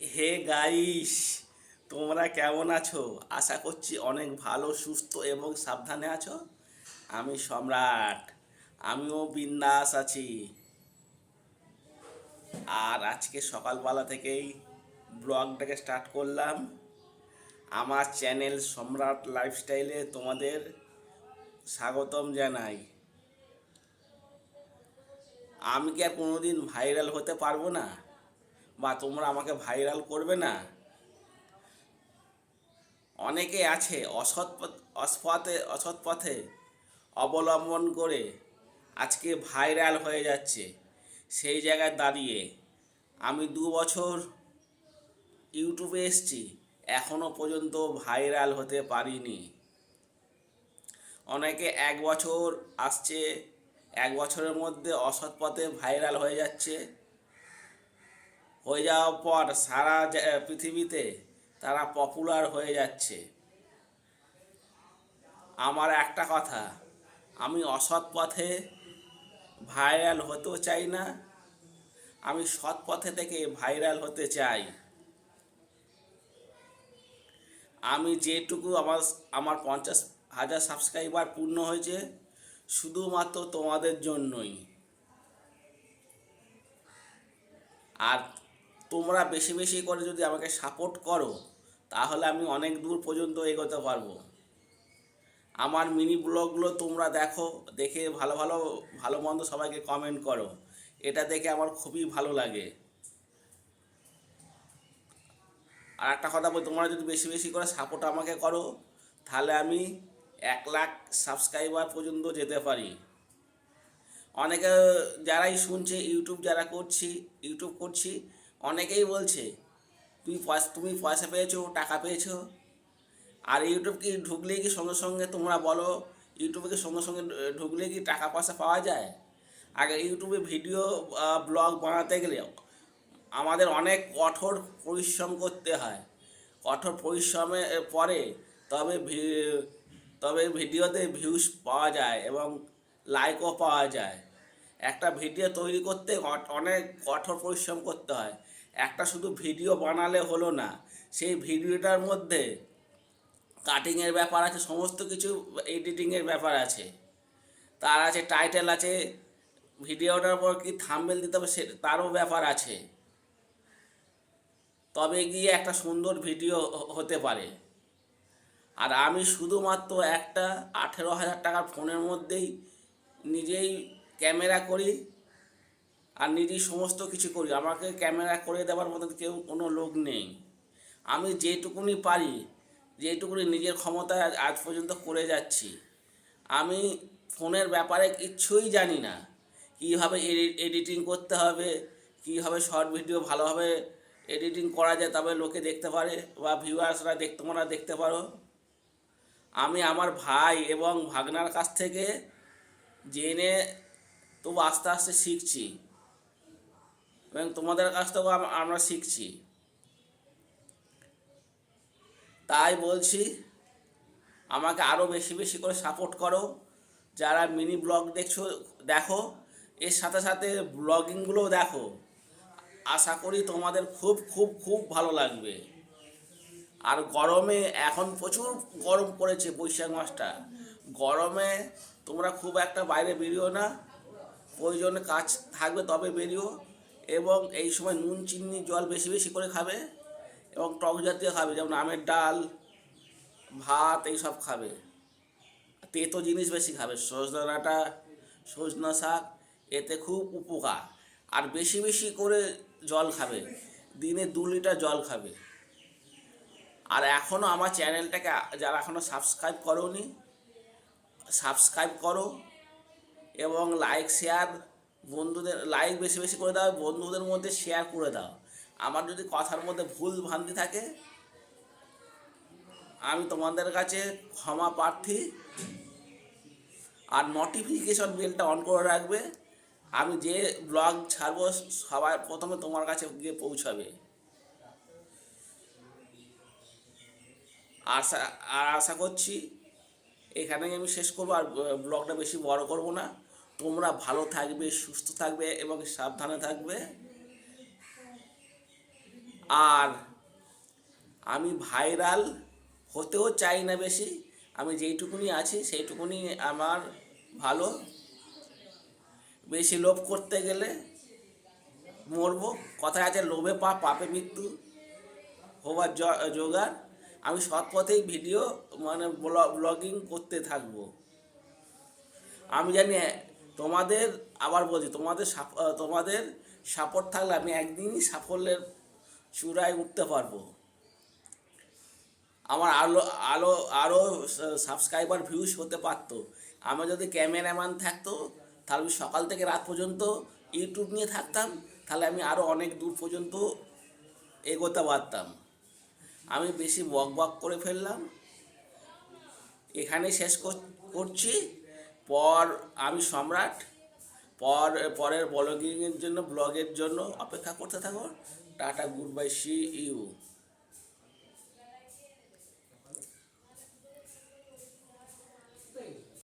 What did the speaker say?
Hey guys, তোমরা কেমন আছো? আশা করছি অনেক ভালো, সুস্থ এবং সাবধানে আছো। আমি সম্রাট, আমিও বিন্দাস আছি। আর আজকে সকালবেলা থেকেই ব্লগটাকে স্টার্ট করলাম। আমার চ্যানেল সম্রাট লাইফস্টাইলে তোমাদের স্বাগতম জানাই। আমি কি আর কোনোদিন ভাইরাল হতে পারব না? বা তোমরা আমাকে ভাইরাল করবে না? অনেকে আছে অসৎ পথ- অসৎপথে অসৎ পথে অবলম্বন করে আজকে ভাইরাল হয়ে যাচ্ছে। সেই জায়গায় দাঁড়িয়ে আমি দু বছর ইউটিউবে এসছি এখনও পর্যন্ত ভাইরাল হতে পারিনি। অনেকে এক বছর আসছে, এক বছরের মধ্যে অসৎ পথে ভাইরাল হয়ে যাচ্ছে। হয়ে যাওয়ার পর সারা পৃথিবীতে তারা পপুলার হয়ে যাচ্ছে। আমার একটা কথা, আমি অসৎ পথে ভাইরাল হতেও চাই না, আমি সৎ পথে থেকে ভাইরাল হতে চাই। আমি যেটুকু আমার আমার পঞ্চাশ হাজার সাবস্ক্রাইবার পূর্ণ হয়েছে, শুধুমাত্র তোমাদের জন্যই। আর তোমরা বেশি বেশি করে যদি আমাকে সাপোর্ট করো, তাহলে আমি অনেক দূর পর্যন্ত এগোতে পারব। আমার মিনি ব্লগগুলো তোমরা দেখো, দেখে ভালো ভালো ভালো মন্দ সবাইকে কমেন্ট করো। এটা দেখে আমার খুবই ভালো লাগে। আর একটা কথা বলি, তোমরা যদি বেশি বেশি করে সাপোর্ট আমাকে করো, তাহলে আমি এক লাখ সাবস্ক্রাইবার পর্যন্ত যেতে পারি। অনেকে যারাই শুনছে ইউটিউব যারা করছি ইউটিউব করছি অনেকেই বলছে তুই পয়সা, তুমি পয়সা পেয়েছ, টাকা পেয়েছ। আর ইউটিউব কি ঢুকলে কি সঙ্গে সঙ্গে তোমরা বলো ইউটিউবে কি সঙ্গে সঙ্গে ঢুকলে কি টাকা পয়সা পাওয়া যায়? আগে ইউটিউবে ভিডিও ব্লগ বানাতে গেলে আমাদের অনেক কঠোর পরিশ্রম করতে হয়। কঠোর পরিশ্রমের পরে তবে তবে ভিডিওতে ভিউজ পাওয়া যায় এবং লাইকও পাওয়া যায়। একটা ভিডিও তৈরি করতে অনেক কঠোর পরিশ্রম করতে হয়। একটা শুধু ভিডিও বানালে হলো না, সেই ভিডিওটার মধ্যে কাটিংয়ের ব্যাপার আছে, সমস্ত কিছু এডিটিংয়ের ব্যাপার আছে। তার আছে টাইটেল আছে, ভিডিওটার পর কি থাম্বেল দিতে হবে সে তারও ব্যাপার আছে। তবে গিয়ে একটা সুন্দর ভিডিও হতে পারে। আর আমি শুধুমাত্র একটা আঠেরো হাজার টাকার ফোনের মধ্যেই নিজেই ক্যামেরা করি আর নিজেই সমস্ত কিছু করি। আমাকে ক্যামেরা করে দেওয়ার মতো কেউ কোনো লোক নেই। আমি যেটুকুনি পারি, যেটুকুনি নিজের ক্ষমতায় আজ- পর্যন্ত করে যাচ্ছি। আমি ফোনের ব্যাপারে কিচ্ছুই জানি না। কীভাবে এডিটিং করতে হবে, কীভাবে শর্ট ভিডিও ভালোভাবে এডিটিং করা যায় তবে লোকে দেখতে পারে বা ভিউয়ার্সরা দেখতে তোমরা দেখতে পারো। আমি আমার ভাই এবং ভাগনার কাছ থেকে জেনে তবু আস্তে আস্তে শিখছি। এবং তোমাদের কাছ থেকেও আম- আমরা শিখছি। তাই বলছি, আমাকে আরও বেশি বেশি করে সাপোর্ট করো। যারা মিনি ব্লগ দেখছ, দেখো। এর সাথে সাথে ব্লগিংগুলোও দেখো। আশা করি তোমাদের খুব খুব খুব ভালো লাগবে। আর গরমে এখন প্রচুর গরম পড়েছে বৈশাখ মাসটা। গরমে তোমরা খুব একটা বাইরে বেরিও না। প্রয়োজনে কাজ থাকবে তবে বেরিও এবং এই সময় নুন, চিনি, জল বেশি বেশি করে খাবে এবং টক জাতীয় খাবে, যেমন আমের ডাল, ভাত এইসব খাবে। তেতো জিনিস বেশি খাবে, সজনা ডাঁটা, সজনা শাক, এতে খুব উপকার। আর বেশি বেশি করে জল খাবে, দিনে দু লিটার জল খাবে। আর এখনও আমার চ্যানেলটাকে, যারা এখনও সাবস্ক্রাইব করোনি, সাবস্ক্রাইব করো। এবং লাইক শেয়ার বন্ধুদের লাইক বেশি বেশি করে দাও, বন্ধুদের মধ্যে শেয়ার করে দাও। আমার যদি কথার মধ্যে ভুল ভ্রান্তি থাকে, আমি তোমাদের কাছে ক্ষমা প্রার্থী আর নোটিফিকেশন বেলটা অন করে রাখবে। আমি যে ব্লগ ছাড়বো, সবাই প্রথমে তোমার কাছে গিয়ে পৌঁছাবে। আশা, আর আশা করছি এখানেই আমি শেষ করব, আর ব্লগটা বেশি বড় করব না। তোমরা ভালো থাকবে, সুস্থ থাকবে এবং সাবধানে থাকবে। আর আমি ভাইরাল হতেও চাই না বেশি। আমি যেইটুকুনি আছি, সেইটুকুনি আমার ভালো। বেশি লোভ করতে গেলে মরবো। কথায় আছে, লোভে পা, পাপে মৃত্যু জ- জোগাড়। আমি সৎ পথেই ভিডিও মানে ব্লগিং করতে থাকব। আমি জানি তোমাদের, আবার বলছি, তোমাদের তোমাদের সাপোর্ট থাকলে আমি একদিনই সাফল্যের চূড়ায় উঠতে পারব। আমার আলো আলো আরও সাবস্ক্রাইবার ভিউজ হতে পারতো। আমার যদি ক্যামেরাম্যান থাকতো, তাহলে আমি সকাল থেকে রাত পর্যন্ত ইউটিউব নিয়ে থাকতাম, তাহলে আমি আরও অনেক দূর পর্যন্ত এগোতে পারতাম। আমি বেশি বক বক করে ফেললাম। এখানে শেষ কর- করছি। পর আমি সম্রাট, পর, পরের ব্লগিংয়ের জন্য, ব্লগের জন্য অপেক্ষা করতে থাকো। Tata, good bye, see you.